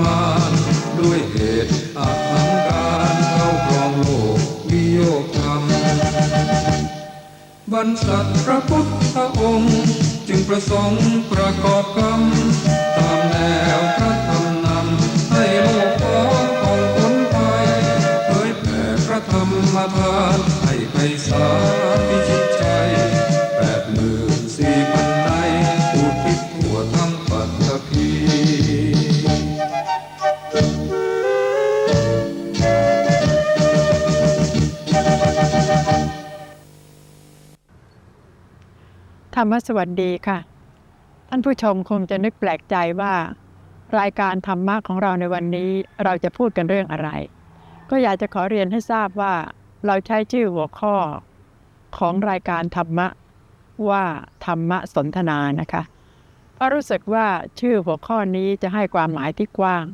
มาน ด้วยเหตุอาหังการเข้าครองโลกวิโยคธรรมบรรษัทพระพุทธองค์ จึงประสงค์ประกอบกรรม ตามแนวพระ ธรรมสวัสดีค่ะ ท่านผู้ชมคงจะนึกแปลกใจว่า รายการธรรมะของเราในวันนี้เราจะพูดกันเรื่องอะไร ก็อยากจะขอเรียนให้ทราบว่า เราใช้ชื่อหัวข้อของรายการธรรมะว่าธรรมะสนทนานะคะเพราะรู้สึกว่าชื่อหัวข้อนี้จะให้ความหมายที่กว้าง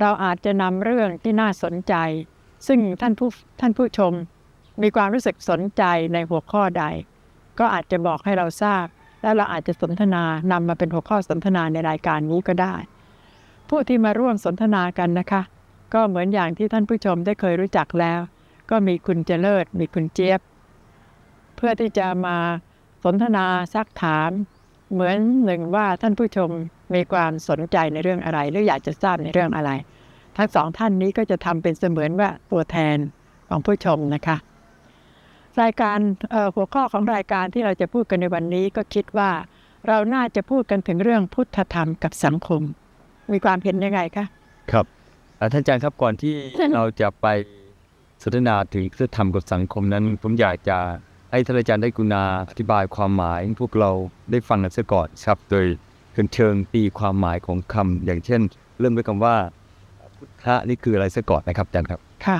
เราอาจจะนำเรื่องที่น่าสนใจ ซึ่งท่านผู้ท่านผู้ชมมีความรู้สึกสนใจในหัวข้อใด ก็อาจจะบอกให้เราทราบ แล้วเราอาจจะสนทนานำมาเป็นหัวข้อสนทนาในรายการนี้ก็ได้ ผู้ที่มาร่วมสนทนากันนะคะ ก็เหมือนอย่างที่ท่านผู้ชมได้เคยรู้จักแล้ว ก็มีคุณเจริญมีคุณเจี๊ยบ เพื่อที่จะมาสนทนาซักถาม เหมือนหนึ่งว่าท่านผู้ชมมีความสนใจในเรื่องอะไร หรืออยากจะทราบในเรื่องอะไร ทั้งสองท่านนี้ก็จะทำเป็นเสมือนว่าตัวแทนของผู้ชมนะคะ รายการเอ่อหัวข้อของรายการที่เราจะพูดกันในวันนี้ก็คิดว่าเราน่าจะพูดกันถึงเรื่องพุทธธรรมกับสังคม มีความเห็นยังไงคะครับอ่าท่านอาจารย์ครับก่อนที่เราจะไปสนทนาถึงพุทธธรรมกับสังคมนั้น ผมอยากจะให้ท่านอาจารย์ได้กรุณาอธิบายความหมาย พวกเราได้ฟังกันซะก่อนครับ โดยเชิงตีความหมายของคำอย่างเช่น เริ่มด้วยคำว่าพุทธะนี่คืออะไรซะก่อนนะครับอาจารย์ครับค่ะ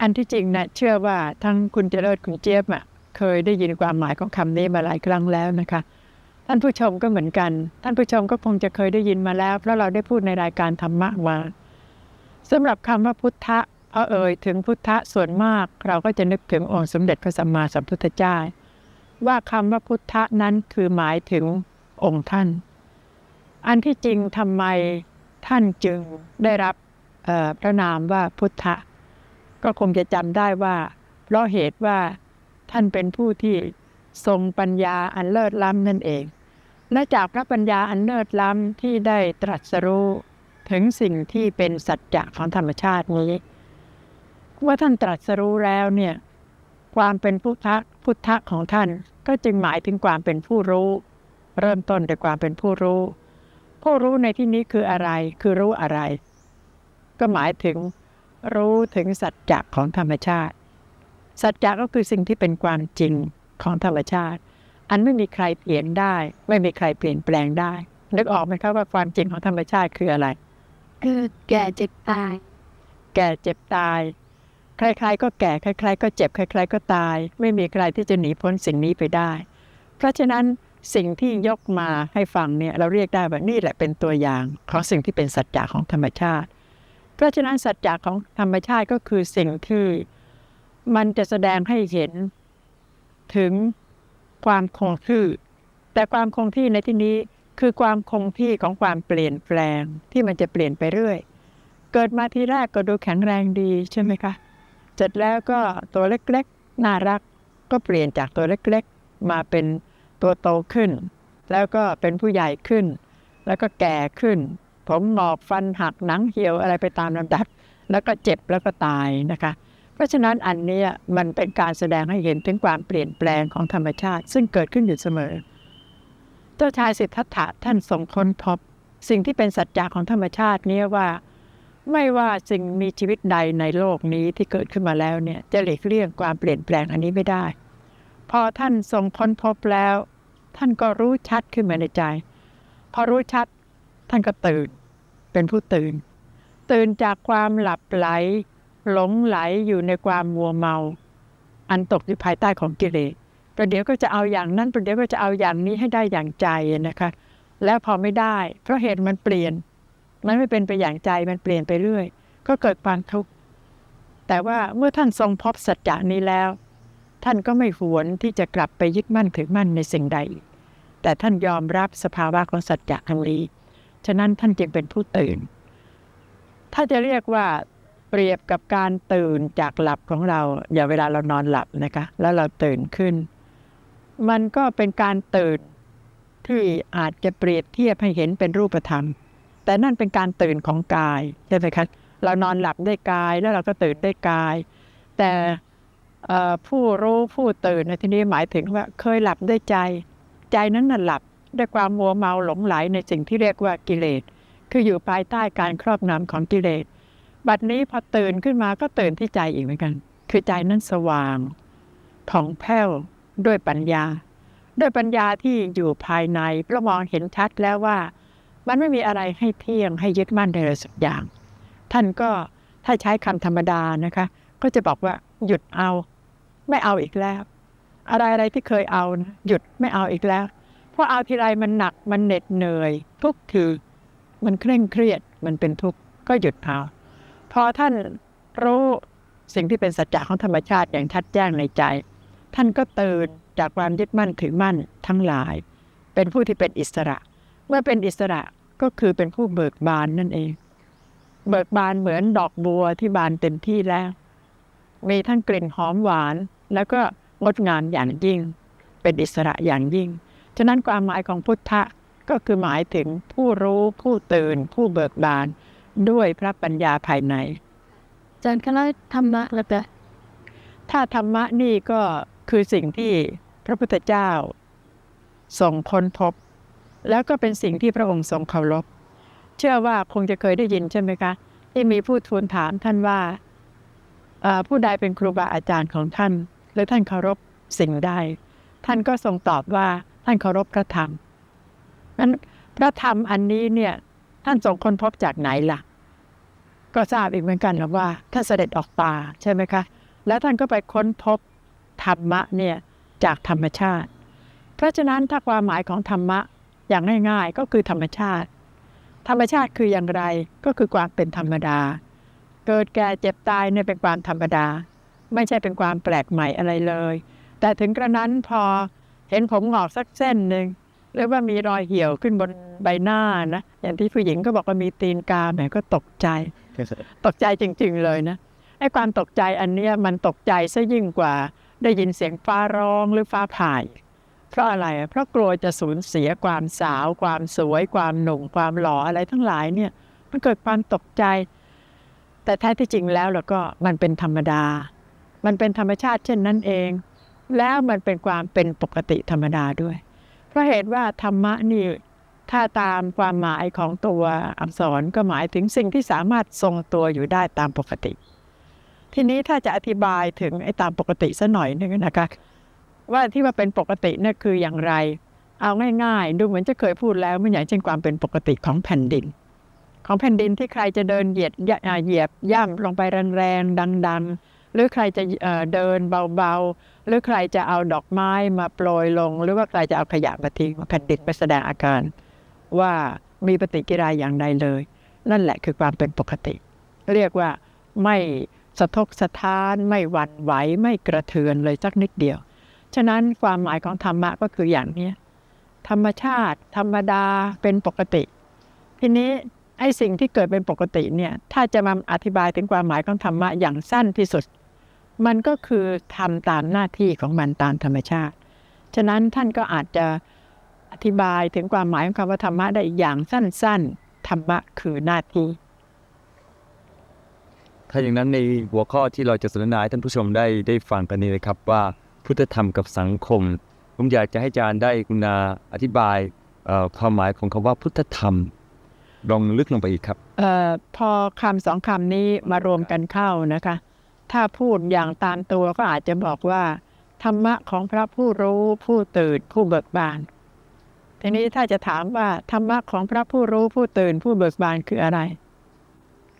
อันที่จริงนะเชื่อว่าทั้งคุณเจริญคุณเจี๊ยบอะเคยได้ยินความหมายของคำนี้มาหลายครั้งแล้วนะคะ ท่านผู้ชมก็เหมือนกัน ท่านผู้ชมก็คงจะเคยได้ยินมาแล้ว เพราะเราได้พูดในรายการธรรมะมาสำหรับคำว่าพุทธะพอเอ่ยถึงพุทธะส่วนมาก เราก็จะนึกถึงองค์สมเด็จพระสัมมาสัมพุทธเจ้าว่าคำว่าพุทธะนั้นคือหมายถึงองค์ท่าน อันที่จริงทำไมท่านจึงได้รับพระนามว่าพุทธะ ก็คงจะจำได้ว่า เพราะเหตุว่าท่านเป็นผู้ที่ทรงปัญญาอันเลิศล้ำนั่นเอง และจากพระปัญญาอันเลิศล้ำที่ได้ตรัสรู้ถึงสิ่งที่เป็นสัจจะของธรรมชาตินี้เมื่อท่านตรัสรู้แล้วเนี่ยความเป็นพุทธะพุทธะของท่านก็จึงหมายถึงความเป็นผู้รู้ เริ่มต้นด้วยความเป็นผู้รู้ ผู้รู้ในที่นี้คืออะไร คือรู้อะไร ก็หมายถึง รู้ถึงสัจจะของธรรมชาติ สัจจะก็คือสิ่งที่เป็นความจริงของธรรมชาติ อันไม่มีใครเปลี่ยนได้ ไม่มีใครเปลี่ยนแปลงได้ นึกออกไหมครับว่าความจริงของธรรมชาติคืออะไรเกิดแก่เจ็บตาย แก่เจ็บตาย ใครๆก็แก่ใครๆก็เจ็บใครๆก็ตาย ไม่มีใครที่จะหนีพ้นสิ่งนี้ไปได้ เพราะฉะนั้นสิ่งที่ยกมาให้ฟังเนี่ยเราเรียกได้ว่านี่แหละเป็นตัวอย่างของสิ่งที่เป็นสัจจะของธรรมชาติ เพราะฉะนั้นสัจจะของธรรมชาติก็คือสิ่งที่มันจะแสดงให้เห็นถึงความคงที่ แต่ความคงที่ในที่นี้คือความคงที่ของความเปลี่ยนแปลงที่มันจะเปลี่ยนไปเรื่อย เกิดมาทีแรกก็ดูแข็งแรงดีใช่ไหมคะ เสร็จแล้วก็ตัวเล็กๆ น่ารักก็เปลี่ยนจากตัวเล็กๆ มาเป็นตัวโตขึ้น แล้วก็เป็นผู้ใหญ่ขึ้น แล้วก็แก่ขึ้น ผมหงอกฟันหักหนังเหี่ยวอะไรไปตามลำดับ แล้วก็เจ็บแล้วก็ตายนะคะ เพราะฉะนั้นอันนี้มันเป็นการแสดงให้เห็นถึงความเปลี่ยนแปลงของธรรมชาติ ซึ่งเกิดขึ้นอยู่เสมอเจ้าชายสิทธัตถะท่านทรงค้นพบสิ่งที่เป็นสัจจะของธรรมชาติเนี่ยว่าไม่ว่าสิ่งมีชีวิตใดในโลกนี้ที่เกิดขึ้นมาแล้วเนี่ยจะหลีกเลี่ยงความเปลี่ยนแปลงอันนี้ไม่ได้ พอท่านทรงพ้นพบแล้ว ท่านก็รู้ชัดขึ้นมาในใจ พอรู้ชัดท่านก็ตื่น เป็นผู้ตื่น ตื่นจากความหลับไหล หลงไหลอยู่ในความมัวเมา อันตกอยู่ภายใต้ของกิเลสประเดี๋ยวก็จะเอาอย่างนั้นประเดี๋ยวก็จะเอาอย่างนี้ให้ได้อย่างใจนะคะ แล้วพอไม่ได้ เพราะเหตุมันเปลี่ยน มันไม่เป็นไปอย่างใจมันเปลี่ยนไปเรื่อย ก็เกิดความทุกข์แต่ว่าเมื่อท่านทรงพบสัจจะนี้แล้ว ท่านก็ไม่หวนที่จะกลับไปยึดมั่นถือมั่นในสิ่งใด แต่ท่านยอมรับสภาวะของสัจจะอันนี้ ฉะนั้นท่านจึงเป็นผู้ตื่น ถ้าจะเรียกว่าเปรียบกับการตื่นจากหลับของเรา อย่าเวลาเรานอนหลับนะคะ แล้วเราตื่นขึ้น มันก็เป็นการตื่นที่อาจจะเปรียบเทียบให้เห็นเป็นรูปธรรม แต่นั่นเป็นการตื่นของกายใช่ไหมคะเรานอนหลับได้กายแล้วเราก็ตื่นได้กาย แต่ผู้รู้ผู้ตื่นในที่นี้หมายถึงว่าเคยหลับได้ใจ ใจนั้นน่ะหลับ ด้วยความมัวเมาหลงไหลในสิ่งที่เรียกว่ากิเลส คืออยู่ภายใต้การครอบงำของกิเลส บัดนี้พอตื่นขึ้นมาก็ตื่นที่ใจอีกเหมือนกัน คือใจนั้นสว่างผ่องแผ้วด้วยปัญญา ด้วยปัญญาที่อยู่ภายในเพราะมองเห็นชัดแล้วว่า มันไม่มีอะไรให้เที่ยงให้ยึดมั่นใดๆสักอย่าง ท่านก็ถ้าใช้คำธรรมดานะคะ ก็จะบอกว่าหยุดเอา ไม่เอาอีกแล้ว อะไรอะไรที่เคยเอานะหยุดไม่เอาอีกแล้ว เพราเอาทีไรมันหนักมันเหน็ดเหนื่อย ทุกข์คือ มันเคร่งเครียดมันเป็นทุกข์ก็หยุดเอาพอท่านรู้สิ่งที่เป็นสัจจะของธรรมชาติอย่างชัดแจ้งในใจ ท่านก็ตื่นจากความยึดมั่นถือมั่นทั้งหลาย เป็นผู้ที่เป็นอิสระ เมื่อเป็นอิสระก็คือเป็นผู้เบิกบานนั่นเอง เบิกบานเหมือนดอกบัวที่บานเต็มที่แล้ว มีทั้งกลิ่นหอมหวาน แล้วก็งดงามอย่างยิ่ง เป็นอิสระอย่างยิ่ง ฉะนั้นความหมายของพุทธะก็คือหมายถึงผู้รู้ผู้ตื่น ผู้เบิกบาน ด้วยพระปัญญาภายในอาจารย์คะแล้วธรรมะล้วก็ถ้าธรรมะนี่ก็คือสิ่งที่พระพุทธเจ้าทรงค้นพบ แล้วก็เป็นสิ่งที่พระองค์ทรงเคารพ เชื่อว่าคงจะเคยได้ยินใช่ไหมคะ ที่มีผู้ทูลถามท่านว่าผู้ใดเป็นครูบาอาจารย์ของท่านหรือท่านเคารพสิ่งใดท่านก็ทรงตอบว่า ท่านเคารพพระธรรมนั้นพระธรรมอันนี้เนี่ยท่านทรงค้นพบจากไหนล่ะ ก็ทราบอีกเหมือนกันนะว่าท่านเสด็จออกป่าใช่ไหมคะ แล้วท่านก็ไปค้นพบธรรมะเนี่ยจากธรรมชาติ เพราะฉะนั้นถ้าความหมายของธรรมะอย่างง่ายๆก็คือธรรมชาติ ธรรมชาติคืออย่างไรก็คือความเป็นธรรมดา เกิดแก่เจ็บตายเนี่ยเป็นความธรรมดา ไม่ใช่เป็นความแปลกใหม่อะไรเลย แต่ถึงกระนั้นพอ เห็นผมหงอกสักเส้นหนึ่งหรือว่ามีรอยเหี่ยวขึ้นบนใบหน้านะ อย่างที่ผู้หญิงก็บอกว่ามีตีนกาแหมก็ตกใจ ตกใจจริง ๆ เลยนะไอ้ความตกใจอันเนี้ยมันตกใจซะยิ่งกว่า ได้ยินเสียงฟ้าร้องหรือฟ้าผ่าเพราะอะไร เพราะกลัวจะสูญเสียความสาว ความสวย ความหนุ่มความหล่ออะไรทั้งหลายเนี่ยมันเกิดความตกใจ แต่แท้ที่จริงแล้วแล้วก็มันเป็นธรรมดา มันเป็นธรรมชาติเช่นนั้นเอง แล้วมันเป็นความเป็นปกติธรรมดาด้วย เพราะเหตุว่าธรรมะนี่ถ้าตามความหมายของตัวอักษรก็หมายถึงสิ่งที่สามารถทรงตัวอยู่ได้ตามปกติ ทีนี้ถ้าจะอธิบายถึงไอ้ตามปกติสัหน่อยหนึงนะคะว่าที่ว่าเป็นปกตินั่นคืออย่างไร เอาง่าย ๆ ดูเหมือนจะเคยพูดแล้วไม่อย่างเช่นความเป็นปกติของแผ่นดิน ของแผ่นดินที่ใครจะเดินเหยียดเหยียบย่ำลงไปแรงๆดัง ๆ หรือใครจะเดินเบาๆ หรือใครจะเอาดอกไม้มาโปรยลง หรือว่าใครจะเอาขยะมาทิ้งแผ่นดินไปแสดงอาการ ว่ามีปฏิกิริยาอย่างใดเลย นั่นแหละคือความเป็นปกติ เรียกว่าไม่สะทกสะท้าน ไม่หวั่นไหวไม่กระเทือนเลยสักนิดเดียว ฉะนั้นความหมายของธรรมะก็คืออย่างนี้ธรรมชาติ ธรรมดาเป็นปกติ ทีนี้ไอ้สิ่งที่เกิดเป็นปกติเนี่ยถ้าจะมาอธิบายถึงความหมายของธรรมะอย่างสั้นที่สุด มันก็คือทำตามหน้าที่ของมันตามธรรมชาติ ฉะนั้นท่านก็อาจจะอธิบายถึงความหมายของคำว่าธรรมะได้อีกอย่างสั้น ๆ ธรรมะคือหน้าที่ ถ้าอย่างนั้นในหัวข้อที่เราจะสนทนาให้ท่านผู้ชมได้ได้ฟังกันนี้เลยครับว่าพุทธธรรมกับสังคม ผมอยากจะให้อาจารย์ได้กรุณาอธิบายเอ่อความหมายของคำว่าพุทธธรรมลองลึกลงไปอีกครับเอ่อพอคำสองคำนี้มารวมกันเข้านะคะ ถ้าพูดอย่างตามตัวก็อาจจะบอกว่า ธรรมะของพระผู้รู้ผู้ตื่นผู้เบิกบาน ทีนี้ถ้าจะถามว่าธรรมะของพระผู้รู้ผู้ตื่นผู้เบิกบานคืออะไร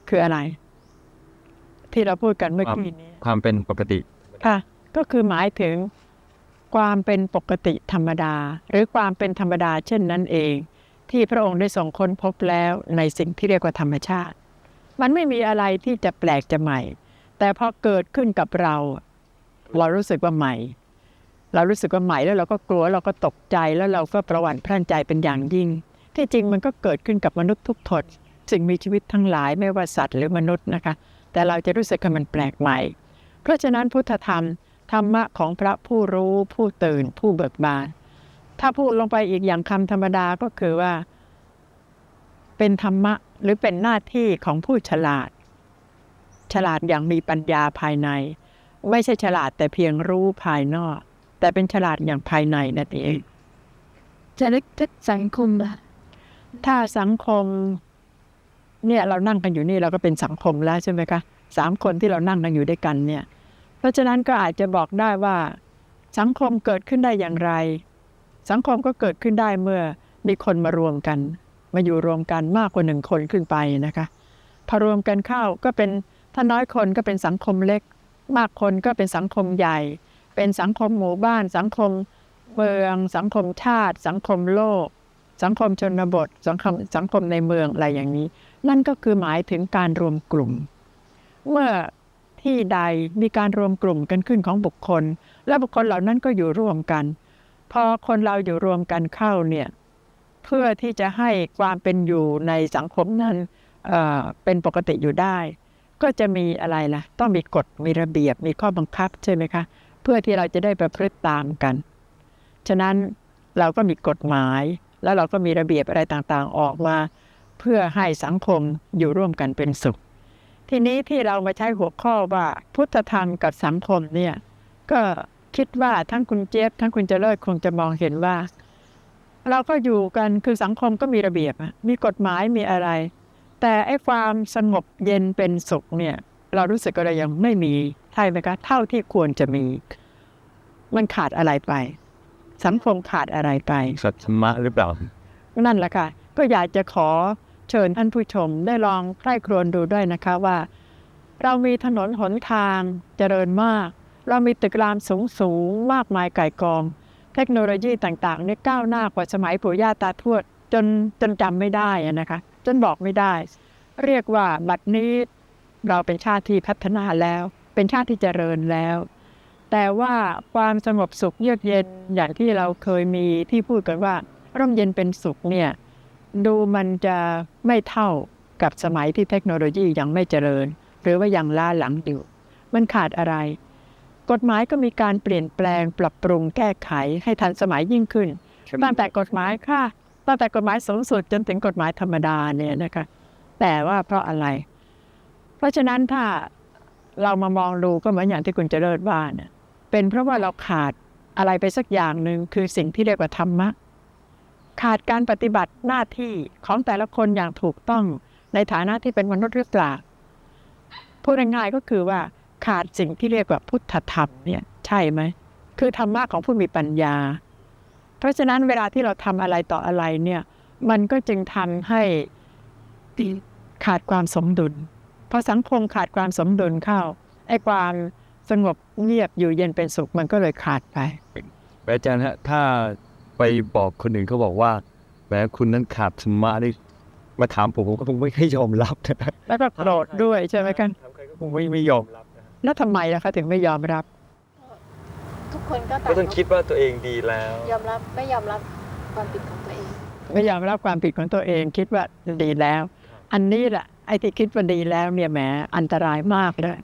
คืออะไร ที่เราพูดกันเมื่อกี้นี้ ความเป็นปกติ ค่ะ ก็คือหมายถึงความเป็นปกติธรรมดา หรือความเป็นธรรมดาเช่นนั้นเอง ที่พระองค์ได้ทรงค้นพบแล้วในสิ่งที่เรียกว่าธรรมชาติ มันไม่มีอะไรที่จะแปลกจะใหม่ แต่พอเกิดขึ้นกับเรา เรารู้สึกว่าใหม่ เรารู้สึกว่าใหม่แล้วเราก็กลัวเราก็ตกใจแล้วเราก็ประวั่นพรั่นใจเป็นอย่างยิ่ง ที่จริงมันก็เกิดขึ้นกับมนุษย์ทุกทนสิ่งมีชีวิตทั้งหลายไม่ว่าสัตว์หรือมนุษย์นะคะ แต่เราจะรู้สึกว่ามันแปลกใหม่ เพราะฉะนั้นพุทธธรรมธรรมะของพระผู้รู้ผู้ตื่นผู้เบิกบาน ถ้าพูดลงไปอีกอย่างคำธรรมดาก็คือว่า เป็นธรรมะหรือเป็นหน้าที่ของผู้ฉลาด ฉลาดอย่างมีปัญญาภายใน ไม่ใช่ฉลาดแต่เพียงรู้ภายนอก แต่เป็นฉลาดอย่างภายในนั่นเองจะเล็กจะสังคมล่ะถ้าสังคม เนี่ยเรานั่งกันอยู่นี่เราก็เป็นสังคมแล้วใช่ไหมคะสามคนที่เรานั่งกันอยู่ด้วยกันเนี่ย เพราะฉะนั้นก็อาจจะบอกได้ว่า สังคมเกิดขึ้นได้อย่างไร สังคมก็เกิดขึ้นได้เมื่อมีคนมารวมกัน มาอยู่รวมกันมากกว่าหนึ่งคนขึ้นไปนะคะพอรวมกันเข้าก็เป็น ถ้าน้อยคนก็เป็นสังคมเล็ก มากคนก็เป็นสังคมใหญ่ เป็นสังคมหมู่บ้าน สังคมเมือง สังคมชาติ สังคมโลก สังคมชนบท สังคมสังคมในเมืองอะไรอย่างนี้ นั่นก็คือหมายถึงการรวมกลุ่ม เมื่อที่ใดมีการรวมกลุ่มกันขึ้นของบุคคล และบุคคลเหล่านั้นก็อยู่ร่วมกัน พอคนเราอยู่รวมกันเข้าเนี่ยเพื่อที่จะให้ความเป็นอยู่ในสังคมนั้นเเป็นปกติอยู่ได้ ก็จะมีอะไรล่ะ ต้องมีกฎมีระเบียบมีข้อบังคับใช่ไหมคะ เพื่อที่เราจะได้ประพฤติตามกัน ฉะนั้นเราก็มีกฎหมาย แล้วเราก็มีระเบียบอะไรต่างๆออกมา เพื่อให้สังคมอยู่ร่วมกันเป็นสุข ทีนี้ที่เรามาใช้หัวข้อว่าพุทธธรรมกับสังคมเนี่ยก็คิดว่าทั้งคุณเจี๊ยบทั้งคุณเจริญคงจะมองเห็นว่า เราก็อยู่กันคือสังคมก็มีระเบียบมีกฎหมายมีอะไร แต่ไอ้ความสงบเย็นเป็นสุขเนี่ย เรารู้สึกอะไรยังไม่มีใช่ไหมคะเท่าที่ควรจะมี มันขาดอะไรไป สังคมขาดอะไรไป สัตธรรมะหรือเปล่า นั่นแหละค่ะ ก็อยากจะขอเชิญท่านผู้ชมได้ลองใคร่ครวญดูด้วยนะคะว่า เรามีถนนหนทางเจริญมาก เรามีตึกรามสูงสูงๆมากมายไก่ายกอง เทคโนโลยีต่างๆเนี่ยก้าวหน้ากว่าสมัยปู่ย่าตาทวดจนจนจำไม่ได้อะนะคะ จนบอกไม่ได้ เรียกว่าบัดนี้เราเป็นชาติที่พัฒนาแล้ว เป็นชาติที่เจริญแล้ว แต่ว่าความสงบสุขเยือกเย็นอย่างที่เราเคยมีที่พูดกันว่า ร่มเย็นเป็นสุขเนี่ยดูมันจะไม่เท่ากับสมัยที่เทคโนโลยียังไม่เจริญ หรือว่ายังล้าหลังอยู่ มันขาดอะไร กฎหมายก็มีการเปลี่ยนแปลงปรับปรุงแก้ไขให้ทันสมัยยิ่งขึ้นตั้งแต่กฎหมายค่ะ ตั้งแต่กฎหมายสูงสุดจนถึงกฎหมายธรรมดาเนี่ยนะคะแต่ว่าเพราะอะไร เพราะฉะนั้นถ้าเรามามองดูก็เหมือนอย่างที่คุณเจริญว่าเนี่ยเป็นเพราะว่าเราขาดอะไรไปสักอย่างหนึ่งคือสิ่งที่เรียกว่าธรรมะ ขาดการปฏิบัติหน้าที่ของแต่ละคนอย่างถูกต้องในฐานะที่เป็นมนุษย์หรือเปล่าพูดง่ายๆก็คือว่าขาดสิ่งที่เรียกว่าพุทธธรรมเนี่ยใช่ไหมคือธรรมะของผู้มีปัญญา เพราะฉะนั้นเวลาที่เราทำอะไรต่ออะไรเนี่ย มันก็จึงทำให้ขาดความสมดุลพอสังคมขาดความสมดุลเข้าไอ้ความสงบเงียบอยู่เย็นเป็นสุขมันก็เลยขาดไปอาจารย์ฮะถ้าไปบอกคนอื่นเขาบอกว่าแม้คุณนั้นขาดธรรมะนี่มาถามผมผมก็คงไม่ให้ยอมรับนะแล้วก็โกรธด้วยใช่ไหมกันถามใครก็คงไม่ไม่ยอมรับนะแล้วทำไมล่ะคะถึงไม่ยอมรับ ทุกคนก็ก็ต้องคิดว่าตัวเองดีแล้ว ยอมรับไม่ยอมรับความผิดของตัวเอง ไม่ยอมรับความผิดของตัวเอง คิดว่าดีแล้ว อันนี้แหละไอ้ที่คิดว่าดีแล้วเนี่ยแหมอันตรายมากเลย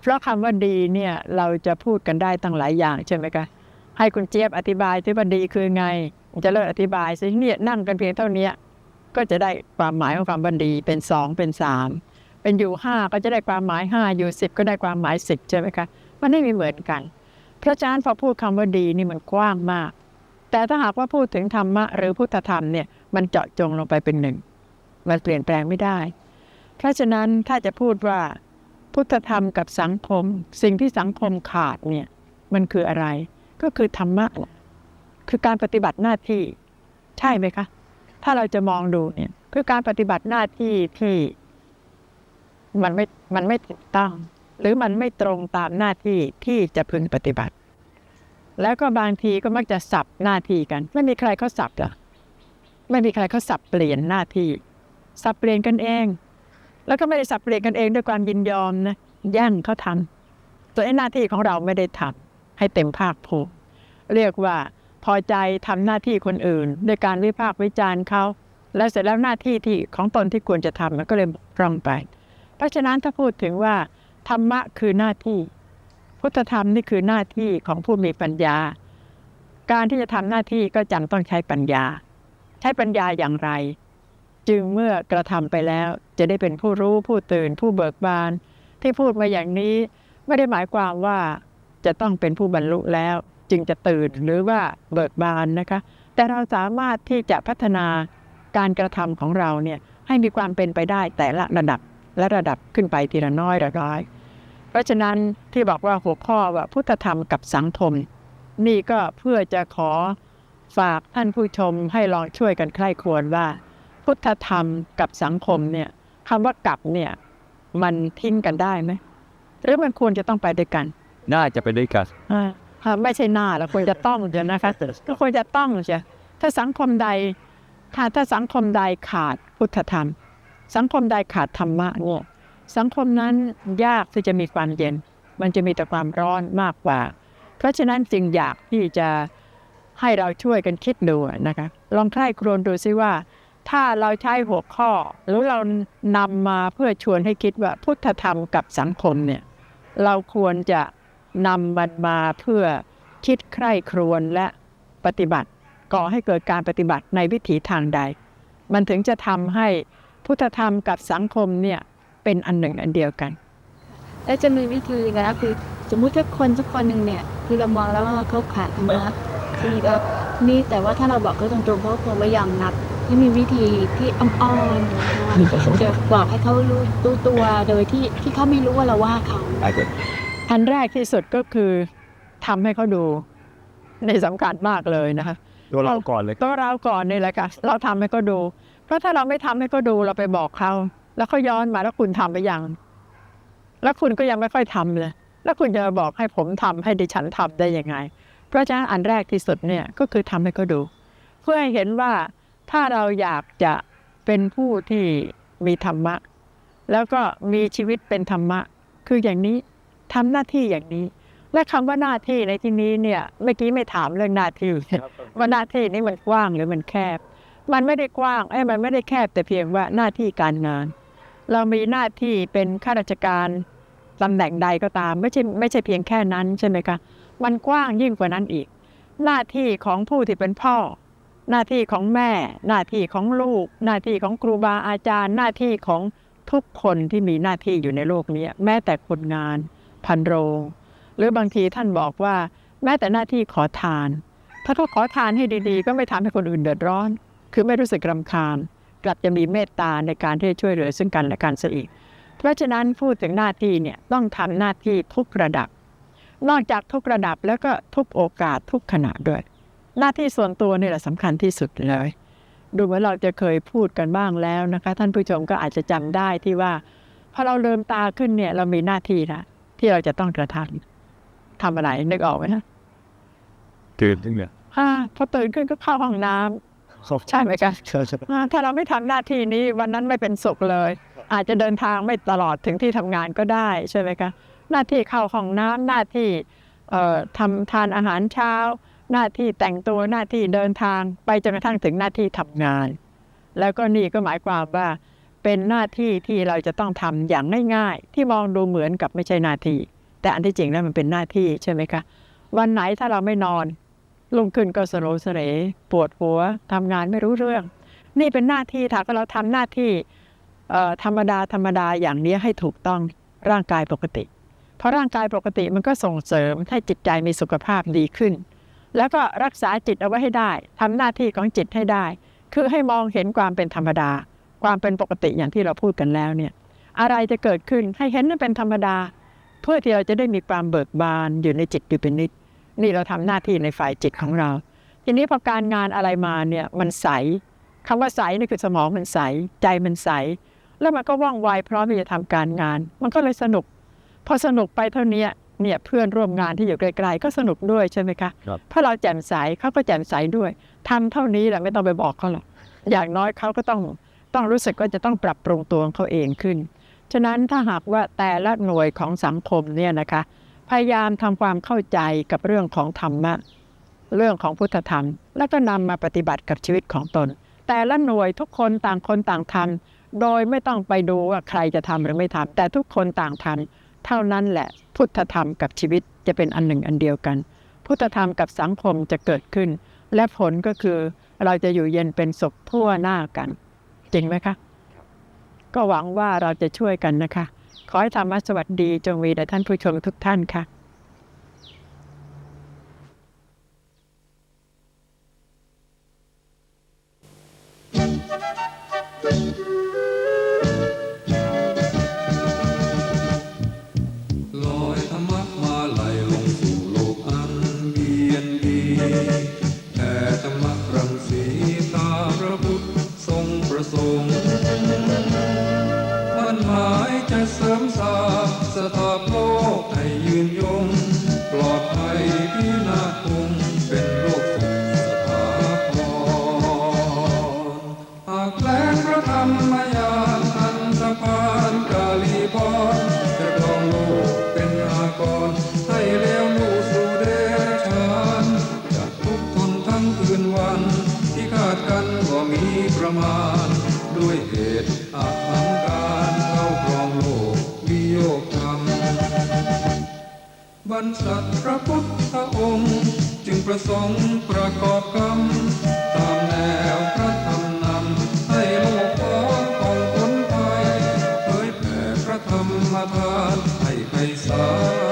เพราะคำว่าดีเนี่ยเราจะพูดกันได้ตั้งหลายอย่างใช่ไหมคะให้คุณเจี๊ยบอธิบายที่ว่าดีคือไง จะเลิกอธิบายสิเนี่ยนั่งกันเพียงเท่านี้ก็จะได้ความหมายของคำว่าดีเป็นสองเป็นสามเป็นอยู่ห้าก็จะได้ความหมายห้าอยู่สิบก็ได้ความหมายสิบใช่ไหมคะมันไม่มีเหมือนกัน เพราะฉะนั้นพอพูดคำว่าดีนี่มันกว้างมาก แต่ถ้าหากว่าพูดถึงธรรมะหรือพุทธธรรมเนี่ยมันเจาะจงลงไปเป็นหนึ่ง มันเปลี่ยนแปลงไม่ได้ เพราะฉะนั้นถ้าจะพูดว่าพุทธธรรมกับสังคม สิ่งที่สังคมขาดเนี่ยมันคืออะไร ก็คือธรรมะน่ะคือการปฏิบัติหน้าที่ใช่ไหมคะ ถ้าเราจะมองดูเนี่ยคือการปฏิบัติหน้าที่ที่มันไม่มันไม่ถูกต้อง หรือมันไม่ตรงตามหน้าที่ที่จะพึงปฏิบัติ แล้วก็บางทีก็มักจะสับหน้าที่กัน ไม่มีใครเขาสับหรอกไม่มีใครเขาสับเปลี่ยนหน้าที่ สับเปลี่ยนกันเอง แล้วก็ไม่ได้สับเปลี่ยนกันเองด้วยความยินยอมนะย่งเขาทำตัวไอ้หน้าที่ของเราไม่ได้ทำให้เต็มภาคภูมิเรียกว่าพอใจทำหน้าที่คนอื่นด้วยการวิพากษ์วิจารณ์เขาแล้วเสร็จแล้วหน้าที่ที่ของตนที่ควรจะทำมันก็เลยพร่องไป เพราะฉะนั้นถ้าพูดถึงว่า ธรรมะคือหน้าที่ พุทธธรรมนี่คือหน้าที่ของผู้มีปัญญา การที่จะทำหน้าที่ก็จำต้องใช้ปัญญา ใช้ปัญญาอย่างไร จึงเมื่อกระทำไปแล้วจะได้เป็นผู้รู้ผู้ตื่นผู้เบิกบาน ที่พูดมาอย่างนี้ไม่ได้หมายความว่าจะต้องเป็นผู้บรรลุแล้ว จึงจะตื่นหรือว่าเบิกบานนะคะ แต่เราสามารถที่จะพัฒนาการกระทำของเราเนี่ยให้มีความเป็นไปได้แต่ละระดับ และระดับขึ้นไปทีละน้อยละร้อย เพราะฉะนั้นที่บอกว่าหัวข้อว่าพุทธธรรมกับสังคม นี่ก็เพื่อจะขอฝากท่านผู้ชมให้ลองช่วยกันใคร่ครวญว่า พุทธธรรมกับสังคมเนี่ยคำว่ากับเนี่ยมันทิ้งกันได้ไหมหรือมันควรจะต้องไปด้วยกัน น่าจะไปด้วยกันอ่าอ่าไม่ใช่หน้าแล้วควรจะต้องเดี๋ยวนะคะก็ควรจะต้องใช่ถ้าสังคมใดถ้าถ้าสังคมใดขาดพุทธธรรม สังคมใดขาดธรรมะเนี่ยสังคมนั้นยากที่จะมีความเย็น มันจะมีแต่ความร้อนมากกว่า เพราะฉะนั้นจึงอยากที่จะให้เราช่วยกันคิดดูนะคะลองใคร่ครวญดูซิว่า ถ้าเราใช้หัวข้อ หรือเรานำมาเพื่อชวนให้คิดว่าพุทธธรรมกับสังคมเนี่ยเราควรจะนำมันมาเพื่อคิดใคร่ครวญและปฏิบัติก่อให้เกิดการปฏิบัติในวิถีทางใด มันถึงจะทำให้ พุทธธรรมกับสังคมเนี่ยเป็นอันหนึ่งอันเดียวกัน แล้วจะมีวิธีนะคือสมมุติถ้าคนสักคนหนึ่งเนี่ยคือเรามองแล้วว่าเขาขาดธรรมะคือก็นี่แต่ว่าถ้าเราบอกเขาตรงๆเขาคงไม่ยอมรับที่มีวิธีที่อ้อมๆนะคะจะบอกให้เขารู้รู้ตัวโดยที่ที่เขาไม่รู้ว่าเราว่าเขาอันแรกที่สุดก็คือทำให้เขาดูในสำคัญมากเลยนะคะตัวเราก่อนเลยตัวเราก่อนนี่แหละค่ะเราทำให้เขาดู เพราะถ้าเราไม่ทำให้เขาดูเราไปบอกเขาแล้วเขาย้อนมาแล้วคุณทำไปยัง แล้วคุณก็ยังไม่ค่อยทำเลย แล้วคุณจะบอกให้ผมทำให้ดิฉันทำได้ยังไง เพราะฉะนั้นอันแรกที่สุดเนี่ยก็คือทำให้เขาดู เพื่อให้เห็นว่าถ้าเราอยากจะเป็นผู้ที่มีธรรมะ แล้วก็มีชีวิตเป็นธรรมะ คืออย่างนี้ทำหน้าที่อย่างนี้ และคำว่าหน้าที่ในที่นี้เนี่ยเมื่อกี้ไม่ถามเรื่องหน้าที่ว่าหน้าที่นี้มันกว้างหรือมันแคบ มันไม่ได้กว้างไอ้มันไม่ได้แคบแต่เพียงว่าหน้าที่การงาน เรามีหน้าที่เป็นข้าราชการตำแหน่งใดก็ตาม ไม่ใช่ไม่ใช่เพียงแค่นั้นใช่ไหมคะมันกว้างยิ่งกว่านั้นอีก หน้าที่ของผู้ที่เป็นพ่อ หน้าที่ของแม่ หน้าที่ของลูก หน้าที่ของครูบาอาจารย์ หน้าที่ของทุกคนที่มีหน้าที่อยู่ในโลกนี้แม้แต่คนงาน พันโรง หรือบางทีท่านบอกว่า แม้แต่หน้าที่ขอทาน ถ้าเขาขอทานให้ดีๆ ก็ไม่ทำให้คนอื่นเดือดร้อน คือไม่รู้สึกรำคาญ กลับจะมีเมตตาในการที่จะช่วยเหลือซึ่งกันและกันซะอีก เพราะฉะนั้นพูดถึงหน้าที่เนี่ยต้องทำหน้าที่ทุกระดับ นอกจากทุกระดับแล้วก็ทุกโอกาสทุกขณะด้วย หน้าที่ส่วนตัวนี่แหละสำคัญที่สุดเลย ดูเหมือนเราจะเคยพูดกันบ้างแล้วนะคะ ท่านผู้ชมก็อาจจะจำได้ที่ว่าพอเราเริ่มตาขึ้นเนี่ยเรามีหน้าที่ละที่เราจะต้องกระทำทำอะไรนึกออกไหมฮะตื่นขึ้นเนี่ยอ่าพอตื่นขึ้นก็เข้าห้องน้ำ ใช่ไหมคะใช่ใช่อ่าถ้าเราไม่ทำหน้าที่นี้วันนั้นไม่เป็นสุขเลย อาจจะเดินทางไม่ตลอดถึงที่ทำงานก็ได้ใช่ไหมคะหน้าที่เข้าห้องน้ำหน้าที่เอ่อทำทานอาหารเช้า หน้าที่แต่งตัวหน้าที่เดินทางไปจนกระทั่งถึงหน้าที่ทำงาน แล้วก็นี่ก็หมายความว่าเป็นหน้าที่ที่เราจะต้องทำอย่างง่ายๆ ที่มองดูเหมือนกับไม่ใช่หน้าที่ แต่อันที่จริงแล้วมันเป็นหน้าที่ใช่ไหมคะวันไหนถ้าเราไม่นอน ลุงขึ้นก็สโลสเรปวดหัวทำงานไม่รู้เรื่อง นี่เป็นหน้าที่ถ้าเราทำหน้าที่ธรรมดาธรรมดาอย่างนี้ให้ถูกต้องร่างกายปกติ เพราะร่างกายปกติมันก็ส่งเสริมให้จิตใจมีสุขภาพดีขึ้น แล้วก็รักษาจิตเอาไว้ให้ได้ทำหน้าที่ของจิตให้ได้ คือให้มองเห็นความเป็นธรรมดา ความเป็นปกติอย่างที่เราพูดกันแล้วเนี่ยอะไรจะเกิดขึ้นให้เห็นว่าเป็นธรรมดา เพื่อที่เราจะได้มีความเบิกบานอยู่ในจิตอยู่เป็นนิด นี่เราทำหน้าที่ในฝ่ายจิตของเรา ทีนี้พอการงานอะไรมาเนี่ยมันใสคำว่าใสนี่คือสมองมันใส ใจมันใส แล้วมันก็ว่องไวพร้อมที่จะทำการงาน มันก็เลยสนุก พอสนุกไปเท่านี้เนี่ยเพื่อนร่วมงานที่อยู่ไกลๆก็สนุกด้วยใช่ไหมคะครับเพราะเราแจ่มใสเขาก็แจ่มใสด้วยทำเท่านี้แหละไม่ต้องไปบอกเขาหรอกอย่างน้อยเขาก็ต้องต้องรู้สึกว่าจะต้องปรับปรุงตัวของเขาเองขึ้น ฉะนั้นถ้าหากว่าแต่ละหน่วยของสังคมเนี่ยนะคะ พยายามทำความเข้าใจกับเรื่องของธรรมะ เรื่องของพุทธธรรม แล้วก็นำมาปฏิบัติกับชีวิตของตน แต่ละหน่วยทุกคนต่างคนต่างทำโดยไม่ต้องไปดูว่าใครจะทำหรือไม่ทำแต่ทุกคนต่างทำเท่านั้นแหละพุทธธรรมกับชีวิตจะเป็นอันหนึ่งอันเดียวกัน พุทธธรรมกับสังคมจะเกิดขึ้น และผลก็คือเราจะอยู่เย็นเป็นสุขทั่วหน้ากัน จริงไหมคะ ก็หวังว่าเราจะช่วยกันนะคะ ขอให้ธรรมะสวัสดีจงมีแด่ท่านผู้ชมทุกท่านค่ะ คืนวัน ที่คาดกันว่ามีประมาณ ด้วยเหตุอาหังการเข้าครองโลกวิโยคธรรมบรรษัทพระพุทธองค์ จึงประสงค์ประกอบกรรม ตามแนวพระธรรมนำให้โลกพ้องของคนไทยเผยแผ่พระธรรมทานให้ไพศาล